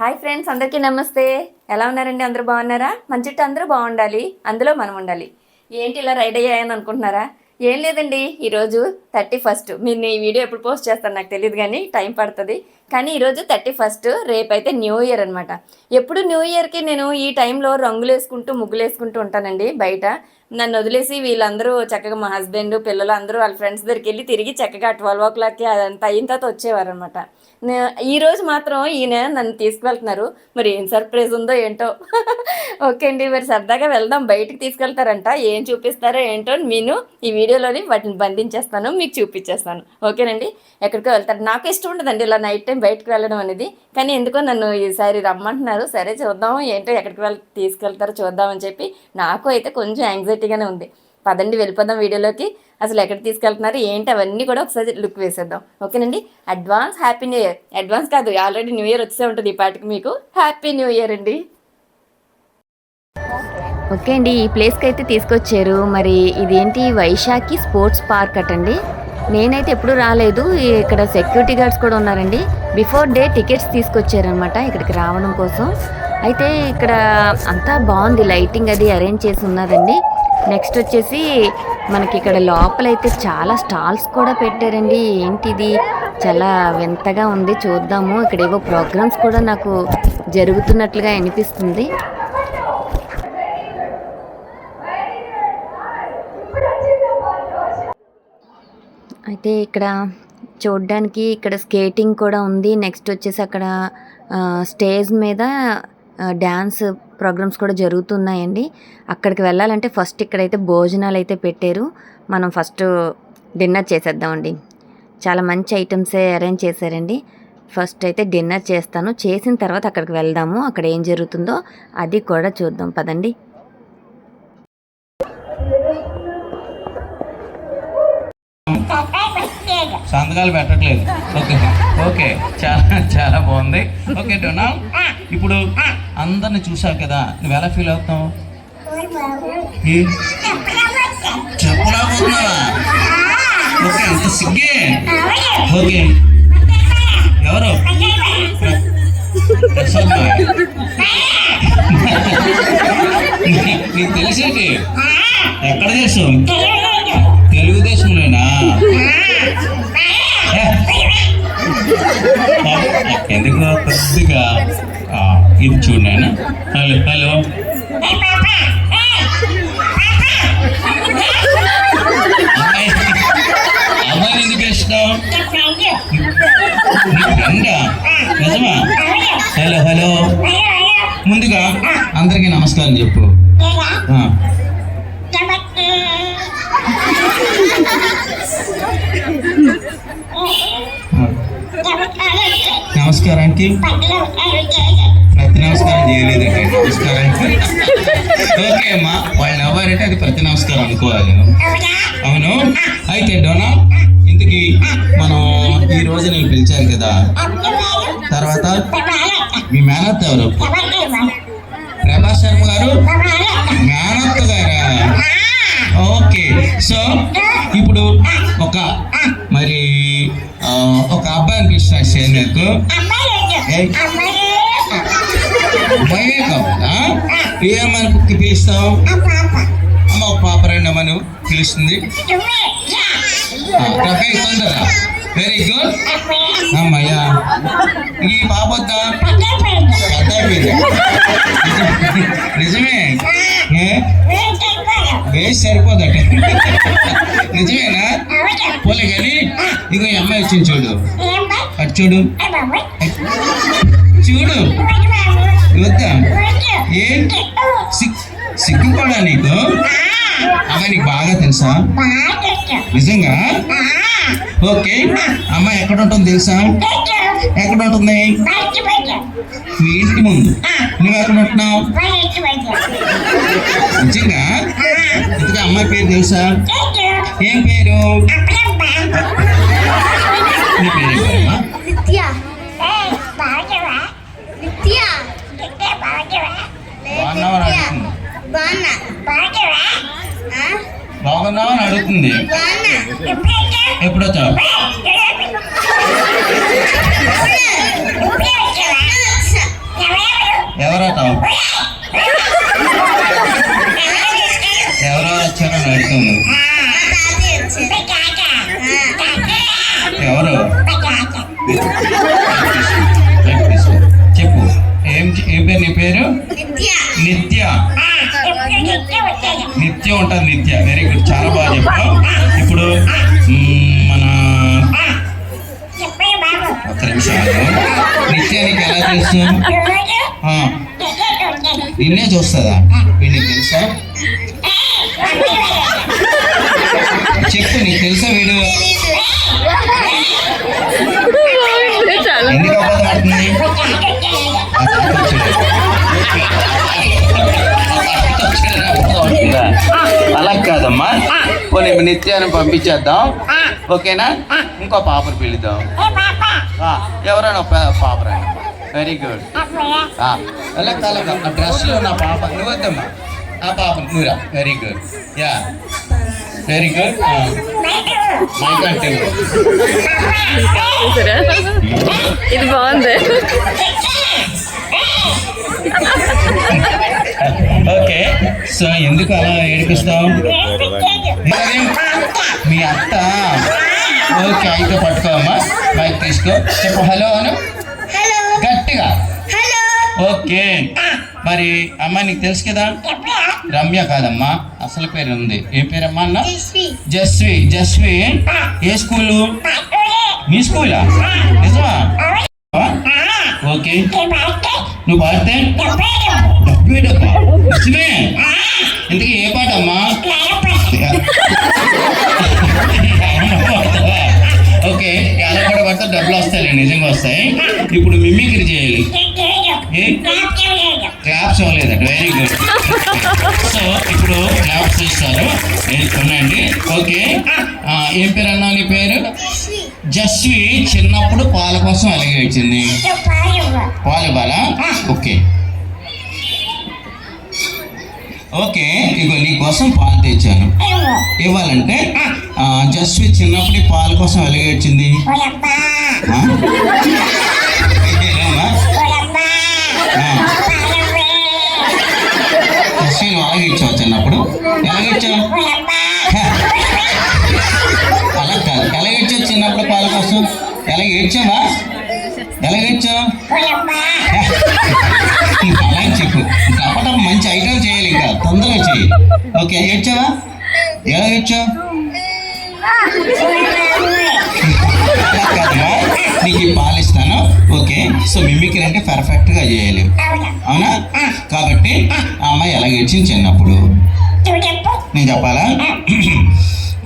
Hi friends అందరికీ నమస్తే. ఎలా ఉన్నారండి? అందరూ బాగున్నారా? మంచిట్టు అందరూ బాగుండాలి. అందులో మనం ఉండాలి. ఏంటి ఇలా రైడ్ అయ్యాయని అనుకుంటున్నారా? ఏం లేదండి. ఈరోజు థర్టీ ఫస్ట్. మీరు ఈ వీడియో ఎప్పుడు పోస్ట్ చేస్తాను నాకు తెలియదు కానీ టైం పడుతుంది. కానీ ఈరోజు థర్టీ ఫస్ట్ రేపైతే న్యూ ఇయర్ అనమాట ఎప్పుడు న్యూ ఇయర్కి నేను ఈ టైంలో రంగులు వేసుకుంటూ ముగ్గులు వేసుకుంటూ ఉంటానండి బయట. నన్ను వదిలేసి వీళ్ళందరూ చక్కగా మా హస్బెండ్ పిల్లలు అందరూ వాళ్ళ ఫ్రెండ్స్ దగ్గరికి వెళ్ళి తిరిగి చక్కగా ట్వెల్వ్ ఓ క్లాక్కి అదంతా అయిన తర్వాత వచ్చేవారు అనమాట ఈ రోజు మాత్రం ఈయన నన్ను తీసుకువెళ్తున్నారు. మరి ఏం సర్ప్రైజ్ ఉందో ఏంటో? ఓకే అండి మరి సరదాగా వెళ్దాం. బయటికి తీసుకెళ్తారంట. ఏం చూపిస్తారో ఏంటో నేను ఈ వీడియోలోని వాటిని బంధించేస్తాను మీకు చూపించేస్తాను. ఓకేనండి? ఎక్కడికో వెళ్తారు. నాకు ఇష్టం ఉండదండి ఇలా నైట్ టైం బయటకు వెళ్ళడం అనేది. కానీ ఎందుకో నన్ను ఈసారి రమ్మంటున్నారు. సరే చూద్దాం ఏంటో ఎక్కడికి వెళ్ళి తీసుకెళ్తారో చూద్దామని చెప్పి. నాకు అయితే కొంచెం యాంగ్జైటీగానే ఉంది. పదండి వెళ్ళిపోదాం వీడియోలోకి. అసలు ఎక్కడ తీసుకెళ్తున్నారు ఏంటి అవన్నీ కూడా ఒకసారి లుక్ వేసేద్దాం. ఓకేనండి? Advance happy new year advance కాదు ఆల్రెడీ న్యూ ఇయర్ వచ్చే ఉంటుంది ఈ పాటికి మీకు. హ్యాపీ న్యూ ఇయర్ అండి. ఓకే అండి ఈ ప్లేస్కి అయితే తీసుకొచ్చారు. మరి ఇదేంటి వైశాఖి స్పోర్ట్స్ పార్క్ అటండి? నేనైతే ఎప్పుడు రాలేదు. ఇక్కడ సెక్యూరిటీ గార్డ్స్ కూడా ఉన్నారండి. బిఫోర్ డే టికెట్స్ తీసుకొచ్చారనమాట ఇక్కడికి రావడం కోసం. అయితే ఇక్కడ అంతా బాగుంది. లైటింగ్ అది అరేంజ్ చేసి ఉన్నదండి నెక్స్ట్ వచ్చేసి మనకి ఇక్కడ లోపలైతే చాలా స్టాల్స్ కూడా పెట్టారండి. ఏంటిది? చాలా వింతగా ఉంది. చూద్దాము. ఇక్కడ ఏవో ప్రోగ్రామ్స్ కూడా నాకు జరుగుతున్నట్లుగా అనిపిస్తుంది. అయితే ఇక్కడ చూడ్డానికి ఇక్కడ స్కేటింగ్ కూడా ఉంది. నెక్స్ట్ వచ్చేసి అక్కడ స్టేజ్ మీద డ్యాన్స్ ప్రోగ్రామ్స్ కూడా జరుగుతున్నాయండి. అక్కడికి వెళ్ళాలంటే ఫస్ట్ ఇక్కడైతే భోజనాలు అయితే పెట్టారు. మనం ఫస్ట్ డిన్నర్ చేసేద్దామండి. చాలా మంచి ఐటమ్సే అరేంజ్ చేశారండి. ఫస్ట్ అయితే డిన్నర్ చేస్తాను. చేసిన తర్వాత అక్కడికి వెళ్దాము. అక్కడ ఏం జరుగుతుందో అది కూడా చూద్దాం. పదండి. సంతకాలు పెట్టట్లేదు. ఓకే. ఓకే. చాలా చాలా బాగుంది. ఓకే డోనా ఇప్పుడు అందరిని చూసావు కదా నువ్వు ఎలా ఫీల్ అవుతావు చెప్పలేకపోతున్నావా? ఓకే అంత సిగ్గే. ఓకే. ఎవరు? నీకు తెలిసేది? ఎక్కడ చేసావు? ఎందుకు కొద్దిగా? ఇది చూడండి హలో హలో. అమ్మాయి అమ్మాయి ఎందుకు ఇష్టం నిజమా? Hello hello. ముందుగా అందరికీ నమస్కారం చెప్పు. నమస్కారానికి. ప్రతి నమస్కారం చేయలేదండి. నమస్కారానికి. ఓకే అమ్మా వాళ్ళు నవ్వారంటే అది ప్రతి నమస్కారం అనుకోవాలి అవును? అయితే డోనా ఇందుకి మనం ఈ రోజు నేను పిలిచాను కదా. తర్వాత మీ మేనత్ ఎవరు? ప్రభాస్ శర్మ గారు? మేనత్ గారా? ఓకే. సో ఇప్పుడు ఒక మరి ఒక అబ్బాయిని పిలుస్తాను నాకు ఏయ్, అమ్మాయే కావాలా ఏమని పిలుస్తావు? అమ్మ ఒక పాప రెండు అమ్మను పిలుస్తుంది. రఫీ తొందర వెరీ గుడ్ అమ్మయ్యా. ఈ పాప వద్దా? పెద్ద అయిపోయింది నిజమే? వేసి సరిపోదట నిజమేనా? పోలే కానీ ఇగో ఈ అమ్మాయి వచ్చింది చూడు. అటు చూడు. చూడు. వద్దా? ఏంటి సిగ్ సిగ్గుపడా నీకు? అమ్మాయి నీకు బాగా తెలుసా? నిజంగా? ఓకే. అమ్మాయి ఎక్కడ ఉంటుంది తెలుసా? ఎక్కడ ఉంటుంది? మీ ఇంటి ముందు. నువ్వు ఎక్కడ ఉంటున్నావు? నిజంగా? ఇంతగా అమ్మాయి పేరు తెలుసా? ఏం పేరు? నీ పేరు ఏం పేరమ్మా? నిత్య. నిత్య. బాగున్నావా ఎవరు? చెప్పు. ఏం ఏం పేరు నీ పేరు? నిత్య. నిత్య ఉంటుంది నిత్య. వెరీ గుడ్ చాలా బాగా చెప్పావు. ఇప్పుడు మన ఒక్క నిమిషాలు నిత్య ఎలా తెలుసు? నిన్నే చూస్తుందా? వీళ్ళకి తెలుసా? చెప్పు నీకు తెలుసా వీడు? ఎందుకు అబద్ధం ఆడుతుంది? అలా కాదమ్మా. పోనీ నిత్యాన్ని పంపించేద్దాం. ఓకేనా? ఇంకో పాపను పిలుద్దాం. ఎవరైనా ఒక పాప వెరీ గుడ్ అలా కాలం ఆ డ్రెస్లో నా పాప నువ్వు వద్దమ్మా ఆ పాప నువ్వురా very good yeah very good mike అంటే ఇది బాగుంది. ఓకే సో ఎందుకు అలా ఏడిపిస్తావు? ఏమేం? మీ అత్త. ఓకే అయితే పట్టుకోమ్మా మైక్ తీసుకో. చెప్పు హలో అను. హలో గట్టిగా. హలో ఓకే మరి అమ్మ నీకు తెలుసు కదా? రమ్య కాదమ్మా. అసలు పేరు ఉంది. ఏం పేరమ్మా అన్న? జస్వి. జస్వి ఏ స్కూలు? మీ స్కూలా? నిజమా? ఓకే. నువ్వు పాడితే? డబ్బే డబ్బా. నిజమే. ఇంతకీ ఏ పాట అమ్మా? ఓకే. ఎలా కూడా పడితే డబ్బులు వస్తాయి నిజంగా వస్తాయి. ఇప్పుడు మిమిక్రీ చేయాలి. క్లాప్స్ అవ్వలేదండి వెరీ గుడ్ సో ఇప్పుడు క్లాప్స్ ఇస్తారు ఉన్నాయండి ఓకే. ఏం పేరు అన్నా నీ పేరు? జస్వి. చిన్నప్పుడు పాల కోసం అలాగే వచ్చింది పాలు ఇవ్వాలా ఓకే. ఓకే. ఇగో నీ కోసం పాలు తెచ్చాను. ఇవ్వాలంటే జస్వి చిన్నప్పుడు పాల కోసం ఎలాగే వచ్చింది ఆ? ఇచ్చావు చిన్నప్పుడు? ఎలాగే ఇచ్చావు అలా కాదు. ఎలాగ ఇచ్చావు చిన్నప్పుడు పాల కోసం? ఎలాగ ఇచ్చావా ఎలాగ ఇచ్చావు ఇంకా అలా చెప్పు. ఇంకా అప్పటం మంచి ఐటమ్ చేయాలి ఇంకా. తొందరగా చేయి ఓకే ఇచ్చావా ఎలా ఇచ్చావు కదమ్మా. నీకు పాలిస్తాను ఓకే. సో మిమిక్రీ అంటే పర్ఫెక్ట్గా చేయాలి. అవునా? కాబట్టి ఆ అమ్మాయి ఎలా ఏడ్చింది చిన్నప్పుడు నేను చెప్పాలా?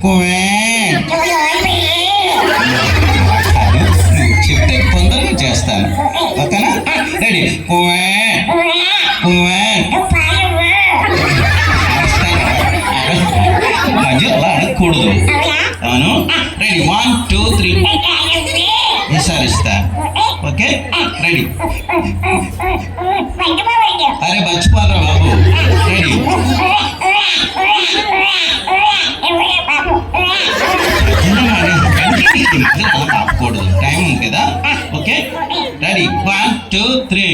కువే చెప్తే తొందరగా చేస్తాను. ఓకేనా? రెడీ. కువే కువే ఓకే రెడీ అరే మర్చిపోరా బాబు. రెడీ టైం ఉంది కదా? Okay ready one two three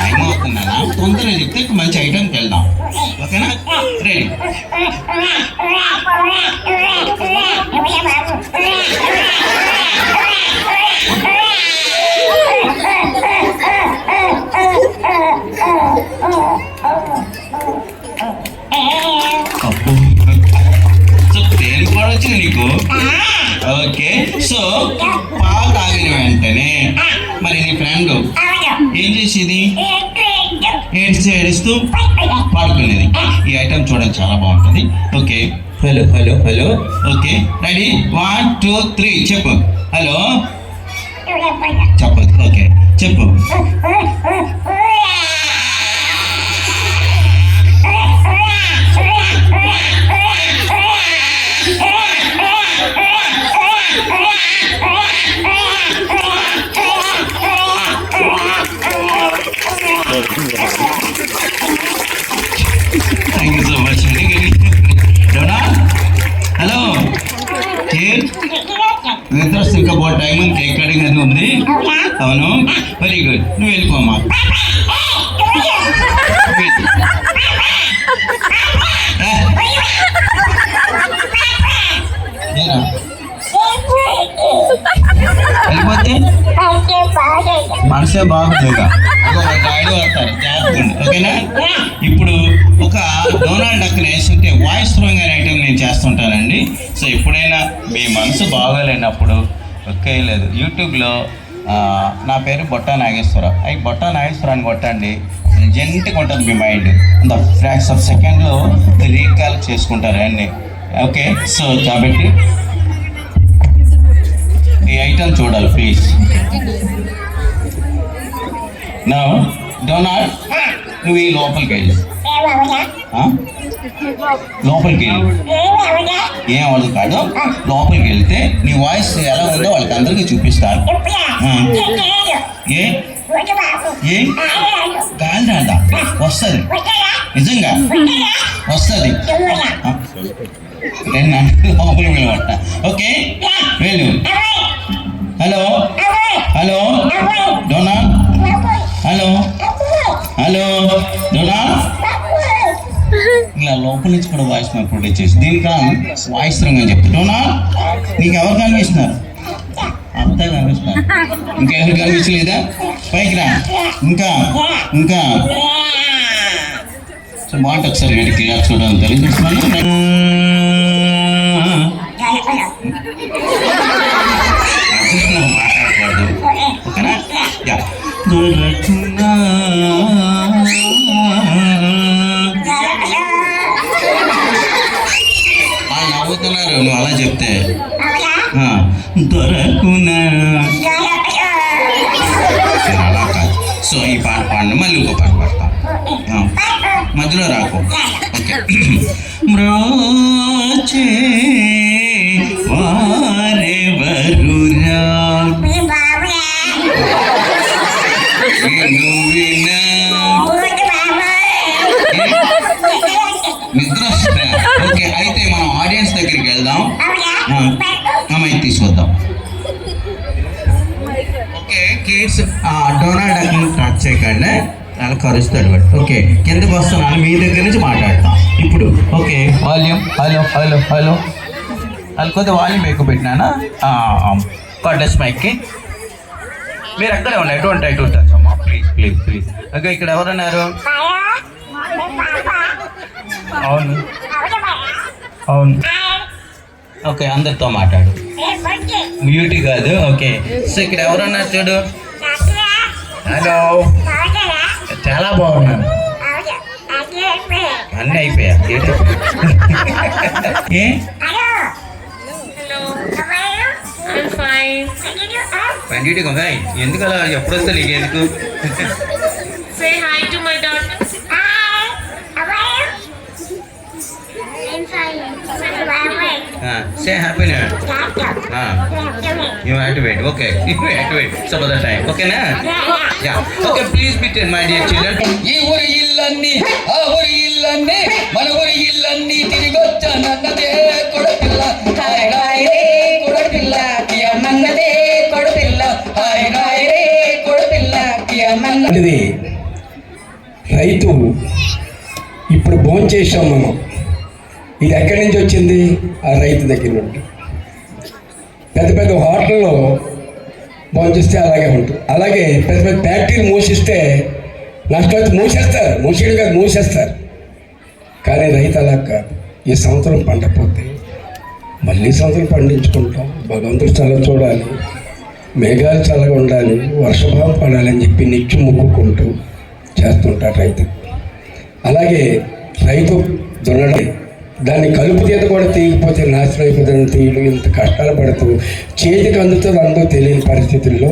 time అవుతుందా? తొందరగా చెప్తే మంచి ఐటమ్కి వెళ్దాం. ఓకేనా రెడీ సో పాలు తాగిన వెంటనే మరి నీ ఫ్రెండ్ ఏం చేసేది? ఏడ్చి ఏడుస్తూ పాడుకునేది. ఈ ఐటమ్ చూడండి చాలా బాగుంటుంది. Okay. Hello hello hello. Okay. Ready? One two three. చెప్పు. హలో? చెప్పదు ఓకే. చెప్పు. Thank you so much Donna hello cake నిద్ర వస్తే ఇంకా బాగా టైం ఉంది కేక్ కటింగ్ అది ఉంది అవును వెరీ గుడ్ నువ్వు వెళ్ళిపోమ్మా ఏరా? వెళ్ళిపోతే మనసే బాగుందిగా కాయలు ఓకేనా? ఇప్పుడు ఒక డొనాల్డ్ డక్ వేస్తుంటే వాయిస్ థ్రోయింగ్ అనే ఐటమ్ నేను చేస్తుంటానండి. సో ఎప్పుడైనా మీ మనసు బాగోలేనప్పుడు ఒకే లేదు. యూట్యూబ్లో నా పేరు బొట్టా నాగేశ్వరరావు. అవి బొట్టా నాగేశ్వరాన్ని కొట్టండి. జెంట్గా ఉంటుంది మీ మైండ్. ద ఫ్రాక్స్ ఆఫ్ సెకండ్లో రీకాల్ చేసుకుంటారు అన్ని. ఓకే సో కాబట్టి ఈ ఐటమ్ చూడాలి ప్లీజ్. నా డొనాల్డ్ నువ్వు ఈ లోపలికి వెళ్ళి. లోపలికి వెళ్ళి. ఏం అవ్వదు కాదు. లోపలికి వెళ్తే నీ వాయిస్ ఎలా ఉందో వాళ్ళకి అందరికీ చూపిస్తారు ఏ? ఏ? గాలి రాదా? వస్తుంది. నిజంగా? వస్తుంది. లోపలికి వెళ్ళబట్ట ఓకే? వెళ్ళు. హలో? హలో? డోనా లోపల నుంచి కూడా వాయిస్ నాకు ప్రొడ్యూస్ చేసి దీనికి వాయిస్ రంగా చెప్తా. డోనా నీకు ఎవరు కనిపిస్తున్నారు? అంతా కనిపిస్తున్నారు. ఇంకెవరు కనిపించలేదా? పైకి రా. ఇంకా ఇంకా. సో మాట ఒకసారి గట్టి క్లియర్ చూడాలని తెలియజేస్తున్నాను మాట్లాడకూడదు. ఓకేనా? నవ్వుతున్నారు నువ్వు అలా చెప్తే ఆ, దొరకునా సరే, అలా కాదు సో ఈ పాట పాడండి మళ్ళీ ఇంకో పాట పాడతాం ఆ, మధ్యలో రాకు ఓకే మ్రోచే వారెవరురా కిడ్స్ డొనాల్డ్ టచ్ చేయకండి. అలా కరుస్తాడు వాడు. ఓకే కిందకు వస్తున్నాను మీ దగ్గర నుంచి మాట్లాడతాం. ఇప్పుడు okay volume hello hello hello అది కొద్దిగా వాల్యూమ్ ఎక్కువ పెట్టినానా? కడ్డస్ మైక్కి మీరు అక్కడే ఉన్నాయి ఎటువంటి ఐ టచ్ అమ్మా ప్లీజ్ ప్లీజ్ ప్లీజ్ ఓకే ఇక్కడ ఎవరున్నారు అవును. అవును. ఓకే అందరితో మాట్లాడు. బ్యూటీ కాదు. ఓకే సో ఇక్కడ ఎవరున్నారు చూడు? హలో. చాలా బాగున్నాను. అన్నీ అయిపోయా? ఏ. పండిటి కదా ఎందుకు అలా ఎప్పుడు వస్తా నీకు ఎందుకు say happy new you have to wait okay you have to wait some other time ఓకేనా యా ఓకే ప్లీజ్ బిటెన్ మై డియర్ చిల్డ్రన్ ఈ ఊరి ఇల్లన్నీ ఆ ఊరి ఇల్లన్నీ మన ఊరి ఇల్లన్నీ తిరిగి తిరిగొచ్చానన్నదే కొడపిల్ల హాయ్ హాయ్ రే కొడపిల్ల అన్నదే కొడపిల్ల హాయ్ హాయ్ రే కొడపిల్ల అన్నది రైతు ఇప్పుడు భోంచేసాం మనం ఇది ఎక్కడి నుంచి వచ్చింది? ఆ రైతు దగ్గర నుండి. పెద్ద పెద్ద హోటల్లో భోంచేస్తే అలాగే ఉంటుంది. అలాగే పెద్ద పెద్ద ఫ్యాక్టరీలు మూసిస్తే నష్టం మూసేస్తారు. మూసేయడం కాదు మూసేస్తారు. కానీ రైతు అలా కాదు. ఈ సంవత్సరం పంట పోతే మళ్ళీ సంవత్సరం పండించుకుంటాం. భగవంతుడు చల్ల చూడాలి. మేఘాలు చల్లగా ఉండాలి. వర్షభావం పడాలని చెప్పి నిత్యం మొక్కుకుంటూ చేస్తుంటారు రైతు. అలాగే రైతు దున్నడం దాన్ని కలుపు తీత కూడా తీయకపోతే నాశనం అయిపోతుంది తీయడం ఇంత కష్టాలు పడుతూ చేతికి అందుతుంది అందో తెలియని పరిస్థితుల్లో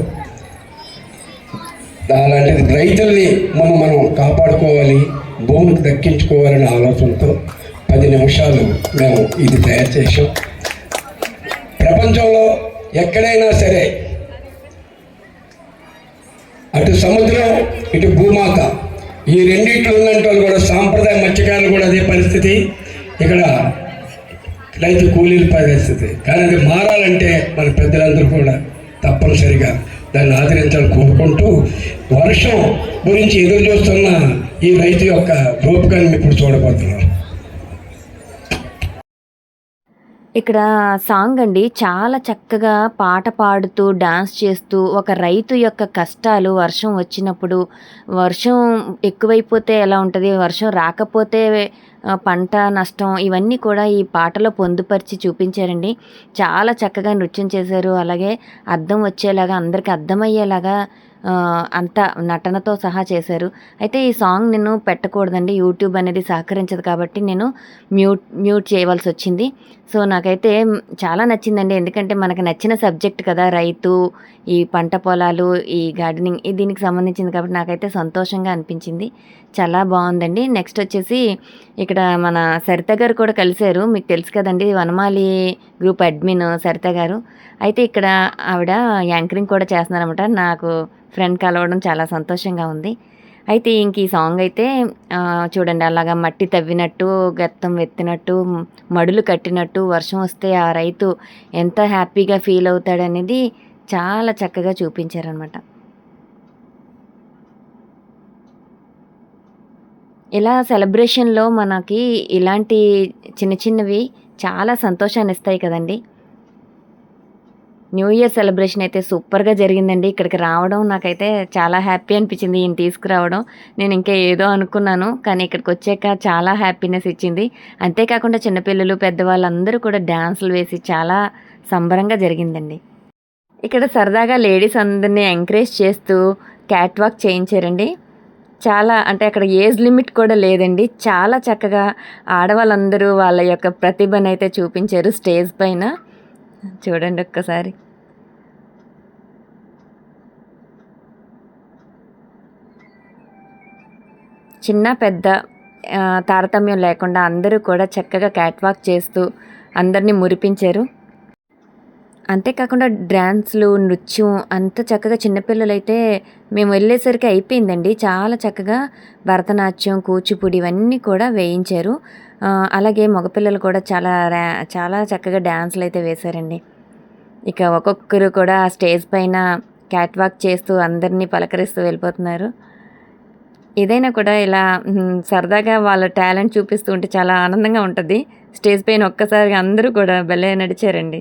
అలాంటిది రైతుల్ని మనం మనం కాపాడుకోవాలి భూమికి దక్కించుకోవాలనే ఆలోచనతో పది నిమిషాలు మేము ఇది తయారు చేసాం ప్రపంచంలో ఎక్కడైనా సరే అటు సముద్రం ఇటు భూమాత ఈ రెండిట్లో ఉన్నంటి వాళ్ళు కూడా సాంప్రదాయ మత్స్యకారులు కూడా అదే పరిస్థితి. ఇక్కడ రైతు కూలీల పరిస్థితి కానీ అది మారాలంటే మన పెద్దలందరూ కూడా తప్పనిసరిగా దాన్ని ఆదరించాలని కోరుకుంటూ వర్షం గురించి ఎదురు చూస్తున్న ఈ రైతు యొక్క రూపకాన్ని ఇప్పుడు చూడబోతున్నారు. ఇక్కడ సాంగ్ అండి. చాలా చక్కగా పాట పాడుతూ డాన్స్ చేస్తూ ఒక రైతు యొక్క కష్టాలు వర్షం వచ్చినప్పుడు వర్షం ఎక్కువైపోతే ఎలా ఉంటుంది? వర్షం రాకపోతే పంట నష్టం ఇవన్నీ కూడా ఈ పాటలో పొందుపరిచి చూపించారండి. చాలా చక్కగా నృత్యం చేశారు. అలాగే అర్థం వచ్చేలాగా అందరికీ అర్థమయ్యేలాగా అంత నటనతో సహా చేశారు. అయితే ఈ సాంగ్ నేను పెట్టకూడదండి. యూట్యూబ్ అనేది సహకరించదు కాబట్టి నేను మ్యూట్ మ్యూట్ చేయవలసి వచ్చింది. సో నాకైతే చాలా నచ్చిందండి. ఎందుకంటే మనకు నచ్చిన సబ్జెక్ట్ కదా రైతు ఈ పంట పొలాలు ఈ గార్డెనింగ్ ఈ దీనికి సంబంధించింది కాబట్టి నాకైతే సంతోషంగా అనిపించింది. చాలా బాగుందండి. నెక్స్ట్ వచ్చేసి ఇక్కడ మన సరిత గారు కూడా కలిశారు. మీకు తెలుసు కదండి వనమాలి గ్రూప్ అడ్మిన్ సరిత గారు. అయితే ఇక్కడ ఆవిడ యాంకరింగ్ కూడా చేస్తున్నారనమాట నాకు ఫ్రెండ్ కలవడం చాలా సంతోషంగా ఉంది. అయితే ఇంక ఈ సాంగ్ అయితే చూడండి అలాగా మట్టి తవ్వినట్టు గత్తం ఎత్తినట్టు మడులు కట్టినట్టు వర్షం వస్తే ఆ రైతు ఎంత హ్యాపీగా ఫీల్ అవుతాడనేది చాలా చక్కగా చూపించారనమాట ఇలా సెలబ్రేషన్లో మనకి ఇలాంటి చిన్న చిన్నవి చాలా సంతోషాన్ని ఇస్తాయి కదండి. న్యూ ఇయర్ సెలబ్రేషన్ అయితే సూపర్గా జరిగిందండి. ఇక్కడికి రావడం నాకైతే చాలా హ్యాపీ అనిపించింది ఈయన తీసుకురావడం. నేను ఇంకా ఏదో అనుకున్నాను కానీ ఇక్కడికి వచ్చాక చాలా హ్యాపీనెస్ ఇచ్చింది. అంతేకాకుండా చిన్నపిల్లలు పెద్దవాళ్ళందరూ కూడా డ్యాన్సులు వేసి చాలా సంబరంగా జరిగిందండి. ఇక్కడ సరదాగా లేడీస్ అందరినీ ఎంకరేజ్ చేస్తూ క్యాట్ వాక్ చేయించారండి. చాలా అంటే అక్కడ ఏజ్ లిమిట్ కూడా లేదండి. చాలా చక్కగా ఆడవాళ్ళందరూ వాళ్ళ యొక్క ప్రతిభను అయితే చూపించారు స్టేజ్ పైన. చూడండి ఒక్కసారి. చిన్న పెద్ద తారతమ్యం లేకుండా అందరూ కూడా చక్కగా క్యాట్ వాక్ చేస్తూ అందరినీ మురిపించారు. అంతేకాకుండా డ్యాన్స్లు నృత్యం అంత చక్కగా చిన్నపిల్లలైతే మేము వెళ్ళేసరికి అయిపోయిందండి. చాలా చక్కగా భరతనాట్యం కూచిపూడి ఇవన్నీ కూడా వేయించారు. అలాగే మగపిల్లలు కూడా చాలా చాలా చక్కగా డ్యాన్స్లు అయితే వేశారండి. ఇక ఒక్కొక్కరు కూడా స్టేజ్ పైన క్యాట్ వాక్ చేస్తూ అందరినీ పలకరిస్తూ వెళ్ళిపోతున్నారు. ఏదైనా కూడా ఇలా సరదాగా వాళ్ళ టాలెంట్ చూపిస్తూ ఉంటే చాలా ఆనందంగా ఉంటుంది. స్టేజ్ పైన ఒక్కసారిగా అందరూ కూడా భలే నడిచారండి.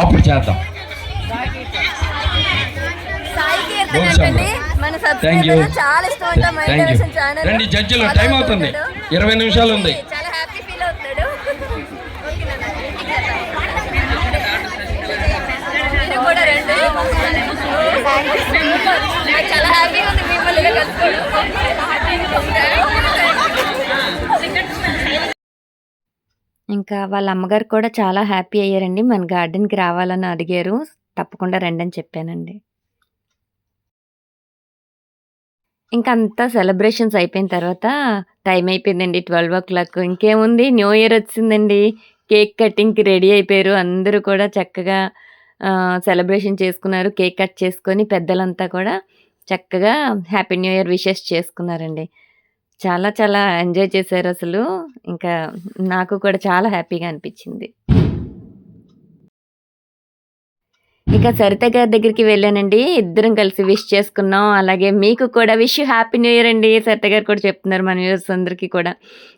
అప్పుడు చేద్దాం. భోగి సంబరం. థ్యాంక్ యూ థ్యాంక్ యూ రండి జడ్జిలో టైం అవుతుంది. ఇరవై నిమిషాలు ఉంది. చాలా హ్యాపీ ఫీల్ అవుతున్నాడు. మీరు కూడా రండి. నాకు చాలా హ్యాపీగా ఉంది మిమ్మల్ని కలుసుకోవడం ఇంకా వాళ్ళ అమ్మగారు కూడా చాలా హ్యాపీ అయ్యారండి. మన గార్డెన్కి రావాలని అడిగారు. తప్పకుండా రండి అని చెప్పానండి. ఇంకా అంతా సెలబ్రేషన్స్ అయిపోయిన తర్వాత టైం అయిపోయిందండి ట్వెల్వ్ ఓ క్లాక్. ఇంకేముంది? న్యూ ఇయర్ వచ్చిందండి. కేక్ కటింగ్కి రెడీ అయిపోయారు. అందరూ కూడా చక్కగా సెలబ్రేషన్ చేసుకున్నారు. కేక్ కట్ చేసుకొని పెద్దలంతా కూడా చక్కగా హ్యాపీ న్యూ ఇయర్ విషెస్ చేసుకున్నారండి. చాలా చాలా ఎంజాయ్ చేశారు అసలు. ఇంకా నాకు కూడా చాలా హ్యాపీగా అనిపించింది. ఇక సరిత గారి దగ్గరికి వెళ్ళానండి. ఇద్దరం కలిసి విష్ చేసుకున్నాం. అలాగే మీకు కూడా విష్ హ్యాపీ న్యూ ఇయర్ అండి. సరిత గారు కూడా చెప్తున్నారు మన వ్యూవర్స్ అందరికీ కూడా.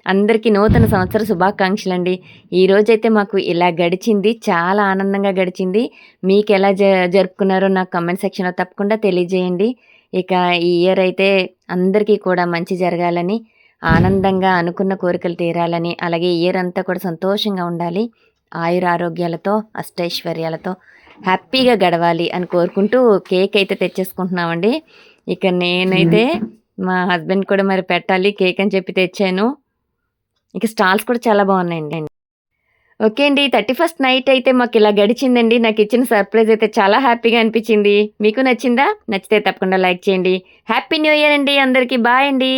అందరికీ నూతన సంవత్సర శుభాకాంక్షలు అండి ఈ రోజైతే మాకు ఇలా గడిచింది. చాలా ఆనందంగా గడిచింది. మీకు ఎలా జ జరుపుకున్నారో నాకు కమెంట్ సెక్షన్లో తప్పకుండా తెలియజేయండి. ఇక ఈ ఇయర్ అయితే అందరికీ కూడా మంచి జరగాలని ఆనందంగా అనుకున్న కోరికలు తీరాలని అలాగే ఇయర్ అంతా కూడా సంతోషంగా ఉండాలి. ఆయుర ఆరోగ్యాలతో అష్టైశ్వర్యాలతో హ్యాపీగా గడవాలి అని కోరుకుంటూ కేక్ అయితే తెచ్చేసుకుంటున్నామండి. ఇక నేనైతే మా హస్బెండ్ కూడా మరి పెట్టాలి కేక్ అని చెప్పి తెచ్చాను. ఇక స్టాల్స్ కూడా చాలా బాగున్నాయండి. ఓకే అండి థర్టీ ఫస్ట్ నైట్ అయితే మాకు ఇలా గడిచిందండి. నాకు ఇచ్చిన సర్ప్రైజ్ అయితే చాలా హ్యాపీగా అనిపించింది. మీకు నచ్చిందా? నచ్చితే తప్పకుండా లైక్ చేయండి. హ్యాపీ న్యూ ఇయర్ అండి అందరికీ. బాయ్ అండి.